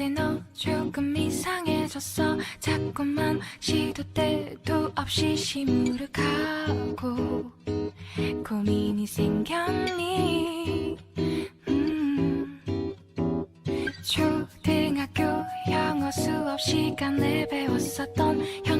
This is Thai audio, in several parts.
요새 너 조금 이상해졌어 자꾸만 시도 때도 없이 시무룩하고 고민이 생겼니 음. 초등학교 영어 수업 시간에 배웠었던 현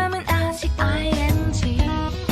내 맘은 아직 ing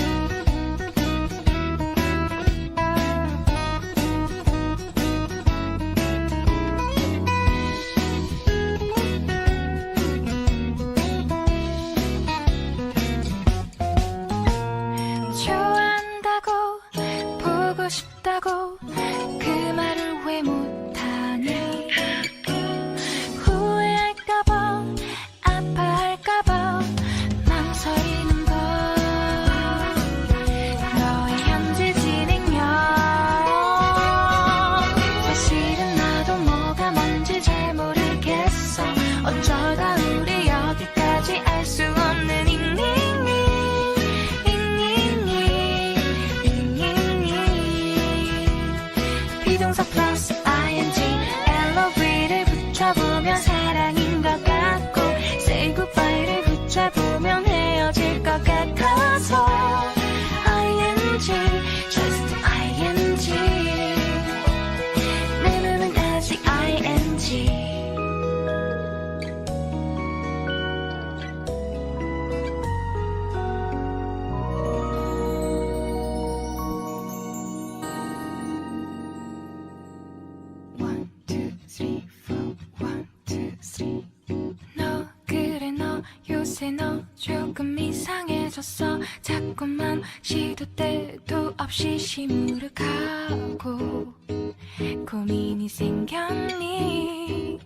고민이 생겼니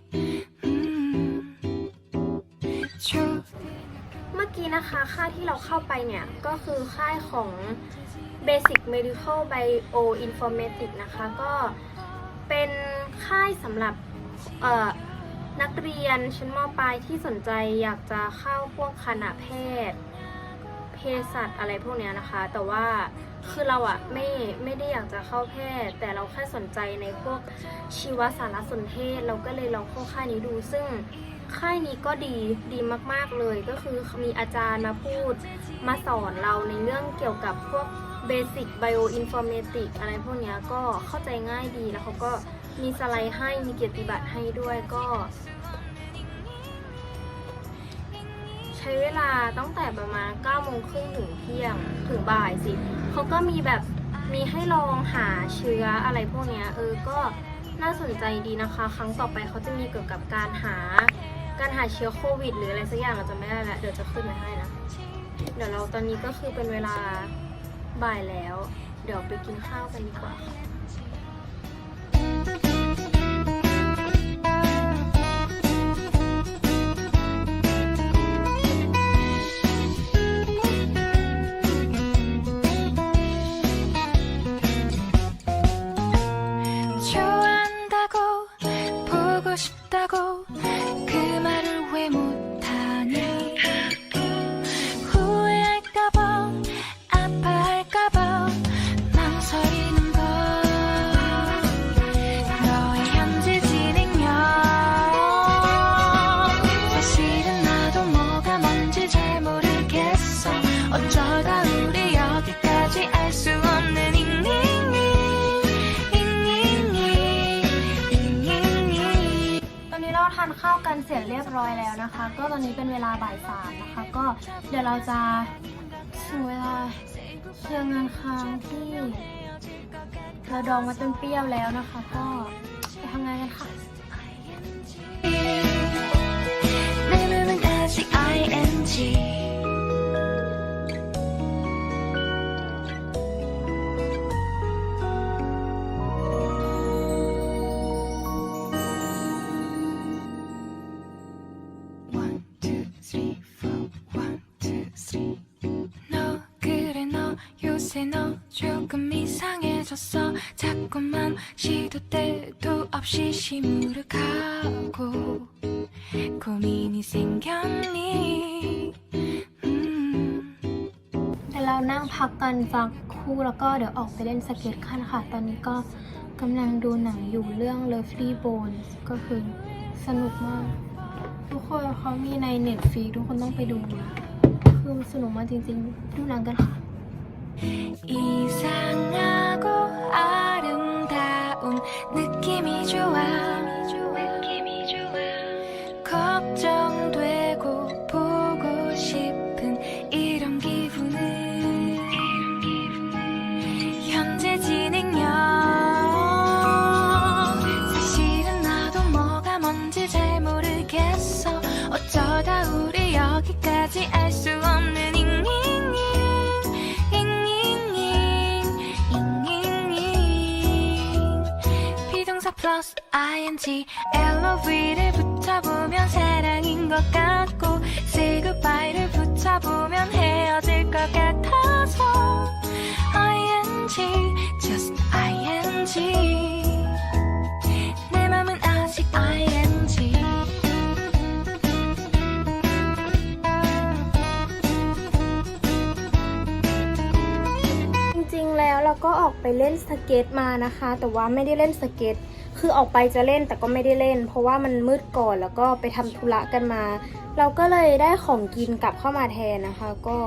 음. 조 เมื่อกี้นะคะ ค่ายที่เราเข้าไปเนี่ย ก็คือค่ายของ Basic Medical Bio Informatics นะคะ ก็เป็นค่ายสำหรับเอ่อนักเรียนชั้นมปลายที่สนใจอยากจะเข้าพวกคณะแพทย์ เภสัชอะไรพวกเนี้ยนะคะ แต่ว่า คือเราอะไม่ไม่ได้อยากจะเข้าแพทย์แต่เราแค่สนใจในพวกชีวสารสนเทศ เราก็เลยลองเข้าค่ายนี้ดู ซึ่งค่ายนี้ก็ดีดีมาก ๆเลยก็คือมีอาจารย์มาพูดมาสอนเราในเรื่องเกี่ยวกับพวกเบสิกไบโออินฟอร์เมติกอะไรพวกเนี้ยก็เข้าใจง่ายดีแล้วเขาก็มีสไลด์ให้มีเกียรติบัตรให้ด้วยก็ ใช้เวลาตั้งแต่ประมาณ9โมงครึ่งถึงเที่ยงถึงบ่ายสิ เขาก็มีแบบมีให้ลองหาเชื้ออะไรพวกเนี้ยเออก็น่าสนใจดีนะคะ ครั้งต่อไปเขาจะมีเกี่ยวกับการหาการหาเชื้อโควิด หรืออะไรสักอย่างอาจจะไม่ได้แล้วเดี๋ยวจะขึ้นมาให้นะ เดี๋ยวเราตอนนี้ก็คือเป็นเวลาบ่ายแล้ว เดี๋ยวไปกินข้าวกันดีกว่าค่ะ go. กันเสร็จเรียบร้อยแล้วนะคะ ก็ตอนนี้เป็นเวลาบ่ายสามนะคะ ก็เดี๋ยวเราจะถึงเวลาเคลียร์งานค้างที่เราดองมาจนเปรี้ยวแล้วนะคะ ก็ไปทำงานกันค่ะ I N G 요새 너 조금 이상해졌어 자꾸만 시도 때도 없이 시무룩하고 고민이 생겼니 음. เดี๋ยวเรานั่งพักกันสักครู่แล้วก็เดี๋ยวออกไปเล่นสเก็ตกันค่ะ ตอนนี้ก็กำลังดูหนังอยู่เรื่อง Lovely Bones ก็คือสนุกมาก ทุกคนเขามีใน Netflix ทุกคนต้องไปดูนะคือมันสนุกมากจริงๆ ดูหนังกันค่ะ 이상하고 아름다운 느낌이 좋아 플러스 ing LOV를 붙여보면 사랑인 것 같고 Say goodbye 를 붙여보면 헤어질 것 같아서 ing just ing 내 맘은 아직 ing จริงๆ แล้วเราก็ออกไปเล่นสเก็ตมานะคะ แต่ว่าไม่ได้เล่นสเก็ต คือออกไปจะเล่นแต่ก็ไม่ได้เล่น เพราะว่ามันมืดก่อนแล้วก็ไปทำธุระกันมา เราก็เลยได้ของกินกลับเข้ามาแทนนะคะ ก็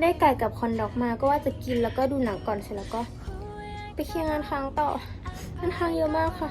ได้ไก่กับคอนดอกมาก็ว่าจะกินแล้วก็ดูหนังก่อนเสร็จแล้วก็ ไปเคลียร์งานค้างต่องานค้างเยอะมากค่ะ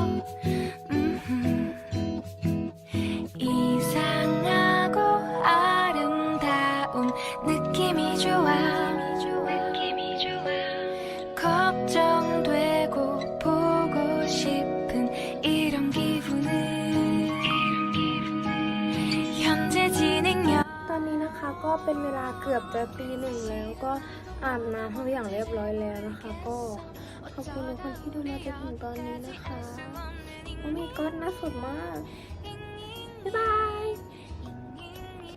เป็นเวลาเกือบจะตีหนึ่งแล้วก็อาบน้ำทุกอย่างเรียบร้อยแล้วนะคะ ก็ขอบคุณทุกคนที่ดูมาจนถึงตอนนี้นะคะโอ้ my god น่าสดมาก บ๊ายบาย